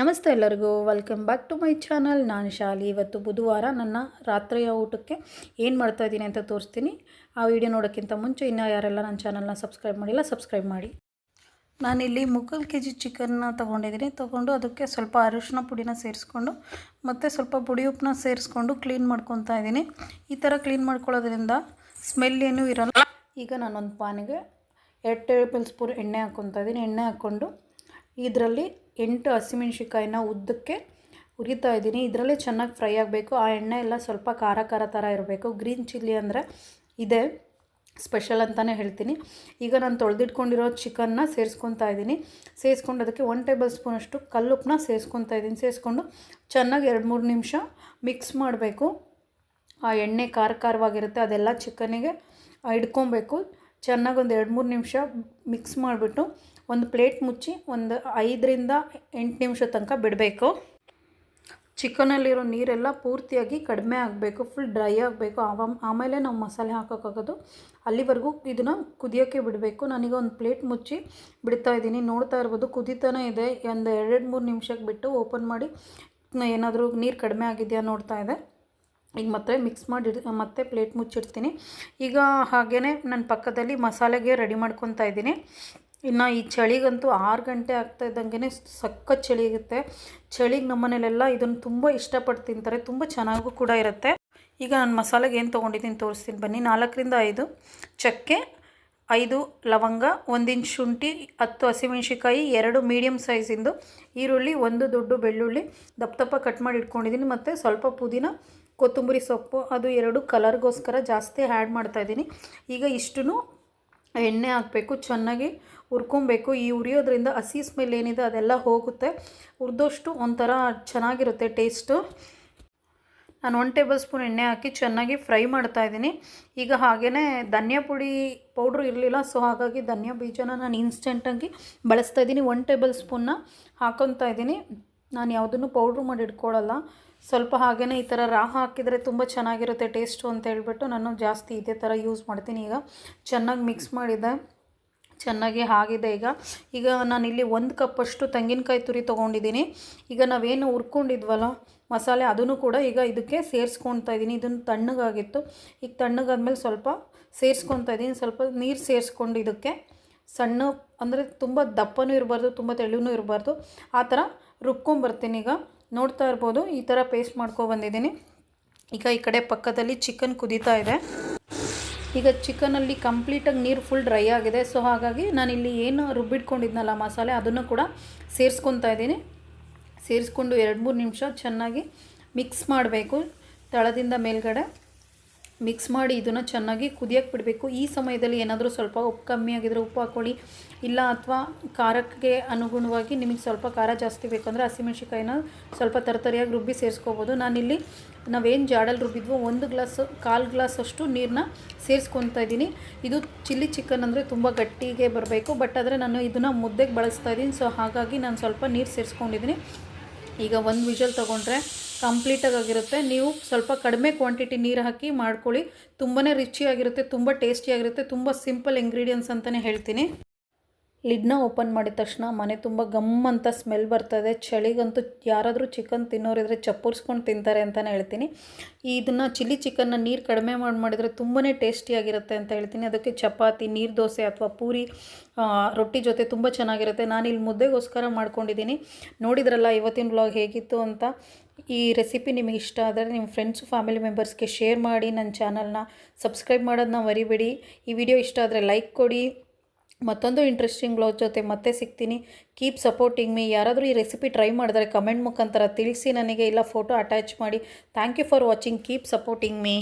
ನಮಸ್ತೆ ಎಲ್ಲರಿಗೂ. Welcome back to my channel ನಾನು ಶಾಲಿ. ಇವತ್ತು ಬುಧವಾರ ನನ್ನ ರಾತ್ರಿಯ ಊಟಕ್ಕೆ ಏನು ಮಾಡ್ತಾ ಇದ್ದೀನಿ ಅಂತ ತೋರಿಸ್ತೀನಿ. ಆ ವಿಡಿಯೋ ನೋಡೋಕ್ಕಿಂತ ಮುಂಚೆ ಇನ್ನೂ ಯಾರೆಲ್ಲ ನನ್ನ ಚಾನಲ್ನ ಸಬ್ಸ್ಕ್ರೈಬ್ ಮಾಡಿಲ್ಲ ಸಬ್ಸ್ಕ್ರೈಬ್ ಮಾಡಿ. ನಾನಿಲ್ಲಿ ಮುಕ್ಕಾಲು ಕೆ ಜಿ ಚಿಕನ್ನ ತೊಗೊಂಡಿದ್ದೀನಿ. ತೊಗೊಂಡು ಅದಕ್ಕೆ ಸ್ವಲ್ಪ ಅರಿಶಿನ ಪುಡಿನ ಸೇರಿಸ್ಕೊಂಡು ಮತ್ತು ಸ್ವಲ್ಪ ಪುಡಿ ಉಪ್ಪನ್ನ ಸೇರಿಸ್ಕೊಂಡು ಕ್ಲೀನ್ ಮಾಡ್ಕೊತಾ ಇದ್ದೀನಿ. ಈ ಥರ ಕ್ಲೀನ್ ಮಾಡ್ಕೊಳ್ಳೋದ್ರಿಂದ ಸ್ಮೆಲ್ ಏನೂ ಇರಲ್ಲ. ಈಗ ನಾನೊಂದು ಪಾನಿಗೆ ಎರಡು ಟೇಬಲ್ ಸ್ಪೂನ್ ಎಣ್ಣೆ ಹಾಕ್ಕೊತಾ ಇದ್ದೀನಿ. ಎಣ್ಣೆ ಹಾಕ್ಕೊಂಡು ಇದರಲ್ಲಿ ಎಂಟು ಹಸಿಮೆಣ್ಸಿಕಾಯಿನ ಉದ್ದಕ್ಕೆ ಹುರಿತಾ ಇದ್ದೀನಿ. ಇದರಲ್ಲಿ ಚೆನ್ನಾಗಿ ಫ್ರೈ ಆಗಬೇಕು. ಆ ಎಣ್ಣೆ ಎಲ್ಲ ಸ್ವಲ್ಪ ಖಾರ ಖಾರ ಥರ ಇರಬೇಕು. ಗ್ರೀನ್ ಚಿಲ್ಲಿ ಅಂದರೆ ಇದೆ ಸ್ಪೆಷಲ್ ಅಂತಲೇ ಹೇಳ್ತೀನಿ. ಈಗ ನಾನು ತೊಳೆದಿಟ್ಕೊಂಡಿರೋ ಚಿಕನ್ನ ಸೇರಿಸ್ಕೊತಾ ಇದ್ದೀನಿ. ಸೇರಿಸ್ಕೊಂಡು ಅದಕ್ಕೆ ಒನ್ ಟೇಬಲ್ ಸ್ಪೂನಷ್ಟು ಕಲ್ಲುಪ್ಪನ್ನ ಸೇರಿಸ್ಕೊತಾ ಇದ್ದೀನಿ. ಸೇರಿಸ್ಕೊಂಡು ಚೆನ್ನಾಗಿ ಎರಡು ಮೂರು ನಿಮಿಷ ಮಿಕ್ಸ್ ಮಾಡಬೇಕು. ಆ ಎಣ್ಣೆ ಖಾರ ಖಾರವಾಗಿರುತ್ತೆ, ಅದೆಲ್ಲ ಚಿಕನಿಗೆ ಹಿಡ್ಕೊಬೇಕು. ಚೆನ್ನಾಗಿ ಒಂದು ಎರಡು ಮೂರು ನಿಮಿಷ ಮಿಕ್ಸ್ ಮಾಡಿಬಿಟ್ಟು ಒಂದು ಪ್ಲೇಟ್ ಮುಚ್ಚಿ ಒಂದು ಐದರಿಂದ ಎಂಟು ನಿಮಿಷ ತನಕ ಬಿಡಬೇಕು. ಚಿಕನಲ್ಲಿರೋ ನೀರೆಲ್ಲ ಪೂರ್ತಿಯಾಗಿ ಕಡಿಮೆ ಆಗಬೇಕು ಫುಲ್ ಡ್ರೈ ಆಗಬೇಕು. ಆವ ಆಮೇಲೆ ನಾವು ಮಸಾಲೆ ಹಾಕೋಕ್ಕಾಗೋದು. ಅಲ್ಲಿವರೆಗೂ ಇದನ್ನು ಕುದಿಯೋಕ್ಕೆ ಬಿಡಬೇಕು. ನಾನೀಗ ಒಂದು ಪ್ಲೇಟ್ ಮುಚ್ಚಿ ಬಿಡ್ತಾ ಇದ್ದೀನಿ. ನೋಡ್ತಾ ಇರ್ಬೋದು, ಕುದಿತಾನೆ ಇದೆ. ಒಂದು ಎರಡು ಮೂರು ನಿಮಿಷಕ್ಕೆ ಬಿಟ್ಟು ಓಪನ್ ಮಾಡಿ ಏನಾದರೂ ನೀರು ಕಡಿಮೆ ಆಗಿದೆಯಾ ನೋಡ್ತಾ ಇದೆ. ಈಗ ಮತ್ತೆ ಮಿಕ್ಸ್ ಮಾಡಿ ಮತ್ತೆ ಪ್ಲೇಟ್ ಮುಚ್ಚಿಡ್ತೀನಿ. ಈಗ ಹಾಗೇ ನನ್ನ ಪಕ್ಕದಲ್ಲಿ ಮಸಾಲೆಗೆ ರೆಡಿ ಮಾಡ್ಕೊತಾ ಇದ್ದೀನಿ. ಇನ್ನು ಈ ಚಳಿಗಂತೂ ಆರು ಗಂಟೆ ಆಗ್ತಾ ಇದ್ದಂಗೆ ಸಖತ್ ಚಳಿ ಇರುತ್ತೆ. ಚಳಿಗೆ ನಮ್ಮ ಮನೇಲೆಲ್ಲ ಇದನ್ನು ತುಂಬ ಇಷ್ಟಪಟ್ಟು ತಿಂತಾರೆ. ತುಂಬ ಚೆನ್ನಾಗೂ ಕೂಡ ಇರುತ್ತೆ. ಈಗ ನಾನು ಮಸಾಲೆಗೆ ಏನು ತೊಗೊಂಡಿದ್ದೀನಿ ತೋರಿಸ್ತೀನಿ. ಬನ್ನಿ, ನಾಲ್ಕರಿಂದ ಐದು. ಚಕ್ಕೆ, ಐದು ಲವಂಗ ಒಂದಿಂಚು ಶುಂಠಿ, ಹತ್ತು ಹಸಿಮೆಣ್ಸಿಕಾಯಿ ಎರಡು ಮೀಡಿಯಮ್ ಸೈಜಿಂದು ಈರುಳ್ಳಿ, ಒಂದು ದೊಡ್ಡ ಬೆಳ್ಳುಳ್ಳಿ. ದಪ್ಪ ದಪ್ಪ ಕಟ್ ಮಾಡಿ ಇಟ್ಕೊಂಡಿದ್ದೀನಿ. ಮತ್ತು ಸ್ವಲ್ಪ ಪುದೀನ, ಕೊತ್ತಂಬರಿ ಸೊಪ್ಪು, ಅದು ಎರಡು ಕಲರ್ಗೋಸ್ಕರ ಜಾಸ್ತಿ ಆ್ಯಡ್ ಮಾಡ್ತಾಯಿದ್ದೀನಿ ಈಗ ಇಷ್ಟು ಎಣ್ಣೆ ಹಾಕಬೇಕು, ಚೆನ್ನಾಗಿ ಹುರ್ಕೊಬೇಕು. ಈ ಉರಿಯೋದ್ರಿಂದ ಹಸಿ ಸ್ಮೆಲ್ ಏನಿದೆ ಅದೆಲ್ಲ ಹೋಗುತ್ತೆ. ಹುರಿದಷ್ಟು ಒಂಥರ ಚೆನ್ನಾಗಿರುತ್ತೆ ಟೇಸ್ಟು ನಾನು ಒನ್ ಟೇಬಲ್ ಸ್ಪೂನ್ ಎಣ್ಣೆ ಹಾಕಿ ಚೆನ್ನಾಗಿ ಫ್ರೈ ಮಾಡ್ತಾ ಇದ್ದೀನಿ. ಈಗ ಹಾಗೆಯೇ ಧನಿಯಾ ಪುಡಿ ಪೌಡ್ರ್ ಇರಲಿಲ್ಲ ಸೊ ಹಾಗಾಗಿ ಧನಿಯಾ ಬೀಜನ ನಾನು ಇನ್ಸ್ಟೆಂಟಾಗಿ ಬಳಸ್ತಾ ಇದ್ದೀನಿ. ಒನ್ ಟೇಬಲ್ ಸ್ಪೂನ್ನ ಹಾಕೊತಾ ಇದ್ದೀನಿ. ನಾನು ಯಾವುದನ್ನು ಪೌಡ್ರು ಮಾಡಿ ಇಟ್ಕೊಳ್ಳಲ್ಲ ಸ್ವಲ್ಪ ಹಾಗೆಯೇ ಈ ಥರ ರಾ ಹಾಕಿದರೆ ತುಂಬ ಚೆನ್ನಾಗಿರುತ್ತೆ ಟೇಸ್ಟು ಅಂತ ಹೇಳ್ಬಿಟ್ಟು ನಾನು ಜಾಸ್ತಿ ಇದೇ ಥರ ಯೂಸ್ ಮಾಡ್ತೀನಿ. ಈಗ ಚೆನ್ನಾಗಿ ಮಿಕ್ಸ್ ಮಾಡಿದೆ, ಚೆನ್ನಾಗಿ ಆಗಿದೆ. ಈಗ ಈಗ ನಾನಿಲ್ಲಿ ಒಂದು ಕಪ್ಪಷ್ಟು ತೆಂಗಿನಕಾಯಿ ತುರಿ ತೊಗೊಂಡಿದ್ದೀನಿ. ಈಗ ನಾವೇನು ಹುರ್ಕೊಂಡಿದ್ವಲ್ಲ, ಮಸಾಲೆ ಅದನ್ನು ಕೂಡ ಈಗ ಇದಕ್ಕೆ ಸೇರಿಸ್ಕೊತಾ ಇದ್ದೀನಿ. ಇದನ್ನು ತಣ್ಣಗಾಗಿತ್ತು. ಈಗ ತಣ್ಣಗಾದ್ಮೇಲೆ ಸ್ವಲ್ಪ ಸೇರಿಸ್ಕೊತಾ ಇದ್ದೀನಿ. ಸ್ವಲ್ಪ ನೀರು ಸೇರಿಸ್ಕೊಂಡು ಇದಕ್ಕೆ ಸಣ್ಣ, ಅಂದರೆ ತುಂಬ ದಪ್ಪನೂ ಇರಬಾರ್ದು, ತುಂಬ ತೆಳುವೂ ಇರಬಾರ್ದು. ಆ ಥರ ರುಬ್ಕೊಂಬರ್ತೀನಿ. ಈಗ ನೋಡ್ತಾ ಇರ್ಬೋದು. ಈ ಥರ ಪೇಸ್ಟ್ ಮಾಡ್ಕೊಬಂದಿದ್ದೀನಿ ಈಗ ಈ ಕಡೆ ಪಕ್ಕದಲ್ಲಿ ಚಿಕನ್ ಕುದೀತಾ ಇದೆ. ಈಗ ಚಿಕನಲ್ಲಿ ಕಂಪ್ಲೀಟಾಗಿ ನೀರು ಫುಲ್ ಡ್ರೈ ಆಗಿದೆ. ಸೊ ಹಾಗಾಗಿ ನಾನಿಲ್ಲಿ ಏನು ರುಬ್ಬಿಟ್ಕೊಂಡಿದ್ನಲ್ಲ ಮಸಾಲೆ, ಅದನ್ನು ಕೂಡ ಸೇರಿಸ್ಕೊತಾ ಇದ್ದೀನಿ. ಸೇರಿಸ್ಕೊಂಡು ಎರಡು ಮೂರು ನಿಮಿಷ ಚೆನ್ನಾಗಿ ಮಿಕ್ಸ್ ಮಾಡಬೇಕು ತಳದಿಂದ ಮೇಲ್ಗಡೆ. ಮಿಕ್ಸ್ ಮಾಡಿ ಇದನ್ನು ಚೆನ್ನಾಗಿ ಕುದಿಯೋಕ್ಕೆ ಬಿಡಬೇಕು. ಈ ಸಮಯದಲ್ಲಿ ಏನಾದರೂ ಸ್ವಲ್ಪ ಉಪ್ಪು ಕಮ್ಮಿ ಆಗಿದ್ರೆ ಉಪ್ಪು ಹಾಕ್ಕೊಳ್ಳಿ ಇಲ್ಲ ಅಥವಾ ಖಾರಕ್ಕೆ ಅನುಗುಣವಾಗಿ ನಿಮಗೆ ಸ್ವಲ್ಪ ಖಾರ ಜಾಸ್ತಿ ಬೇಕಂದರೆ ಹಸಿಮೆಣ್ಸಿಕಾಯಿನ ಸ್ವಲ್ಪ ತರತರಿಯಾಗಿ ರುಬ್ಬಿ ಸೇರಿಸ್ಕೋಬೋದು. ನಾನಿಲ್ಲಿ ನಾವೇನು ಜಾಡಲ್ಲಿ ರುಬ್ಬಿದ್ವೋ ಒಂದು ಗ್ಲಾಸ್, ಕಾಲು ಗ್ಲಾಸ್ ಅಷ್ಟು ನೀರನ್ನ ಸೇರಿಸ್ಕೊತಾ ಇದ್ದೀನಿ. ಇದು ಚಿಲ್ಲಿ ಚಿಕನ್ ಅಂದರೆ ತುಂಬ ಗಟ್ಟಿಗೆ ಬರಬೇಕು. ಬಟ್ ಆದರೆ ನಾನು ಇದನ್ನು ಮುದ್ದೆಗೆ ಬಳಸ್ತಾ ಇದ್ದೀನಿ. ಸೊ ಹಾಗಾಗಿ ನಾನು ಸ್ವಲ್ಪ ನೀರು ಸೇರಿಸ್ಕೊಂಡಿದ್ದೀನಿ. ಈಗ ಒಂದು ವಿಷಲ್ ತೊಗೊಂಡ್ರೆ ಕಂಪ್ಲೀಟಾಗಿ ಆಗಿರುತ್ತೆ. ನೀವು ಸ್ವಲ್ಪ ಕಡಿಮೆ ಕ್ವಾಂಟಿಟಿ ನೀರು ಹಾಕಿ ಮಾಡ್ಕೊಳ್ಳಿ. ತುಂಬಾ ರುಚಿಯಾಗಿರುತ್ತೆ ತುಂಬ ಟೇಸ್ಟಿಯಾಗಿರುತ್ತೆ ತುಂಬ ಸಿಂಪಲ್ ಇಂಗ್ರೀಡಿಯೆಂಟ್ಸ್ ಅಂತಲೇ ಹೇಳ್ತೀನಿ. ಲಿಡ್ನ ಓಪನ್ ಮಾಡಿದ ತಕ್ಷಣ ಮನೆ ತುಂಬ ಗಮ್ ಅಂತ ಸ್ಮೆಲ್ ಬರ್ತದೆ. ಚಳಿಗಂತೂ ಯಾರಾದರೂ ಚಿಕನ್ ತಿನ್ನೋರಿದ್ರೆ ಚಪ್ಪರ್ಸ್ಕೊಂಡು ತಿಂತಾರೆ ಅಂತಲೇ ಹೇಳ್ತೀನಿ. ಇದನ್ನು ಚಿಲ್ಲಿ ಚಿಕನ್ನ ನೀರು ಕಡಿಮೆ ಮಾಡಿ ಮಾಡಿದರೆ ತುಂಬಾ ಟೇಸ್ಟಿಯಾಗಿರುತ್ತೆ ಅಂತ ಹೇಳ್ತೀನಿ. ಅದಕ್ಕೆ ಚಪಾತಿ, ನೀರು ದೋಸೆ ಅಥವಾ ಪೂರಿ ರೊಟ್ಟಿ ಜೊತೆ ತುಂಬ ಚೆನ್ನಾಗಿರುತ್ತೆ. ನಾನು ಇಲ್ಲಿ ಮುದ್ದೆಗೋಸ್ಕರ ಮಾಡ್ಕೊಂಡಿದ್ದೀನಿ. ನೋಡಿದ್ರಲ್ಲ ಇವತ್ತಿನ ಬ್ಲಾಗ್ ಹೇಗಿತ್ತು ಅಂತ? ಈ ರೆಸಿಪಿ ನಿಮಗೆ ಇಷ್ಟ ಆದರೆ ನಿಮ್ಮ ಫ್ರೆಂಡ್ಸು ಫ್ಯಾಮಿಲಿ ಮೆಂಬರ್ಸ್ಗೆ ಶೇರ್ ಮಾಡಿ ನನ್ನ ಚಾನಲ್ನ ಸಬ್ಸ್ಕ್ರೈಬ್ ಮಾಡೋದನ್ನ ಮರಿಬೇಡಿ. ಈ ವಿಡಿಯೋ ಇಷ್ಟ ಆದರೆ ಲೈಕ್ ಕೊಡಿ. ಮತ್ತೊಂದು ಇಂಟ್ರೆಸ್ಟಿಂಗ್ ಬ್ಲೌಸ್ ಜೊತೆ ಮತ್ತೆ ಸಿಗ್ತೀನಿ. ಕೀಪ್ ಸಪೋರ್ಟಿಂಗ್ ಮೀ ಯಾರಾದರೂ ಈ ರೆಸಿಪಿ ಟ್ರೈ ಮಾಡಿದ್ರೆ ಕಮೆಂಟ್ ಮುಖಾಂತರ ತಿಳಿಸಿ. ನನಗೆ ಇಲ್ಲ ಫೋಟೋ ಅಟ್ಯಾಚ್ ಮಾಡಿ. Thank you for watching keep supporting me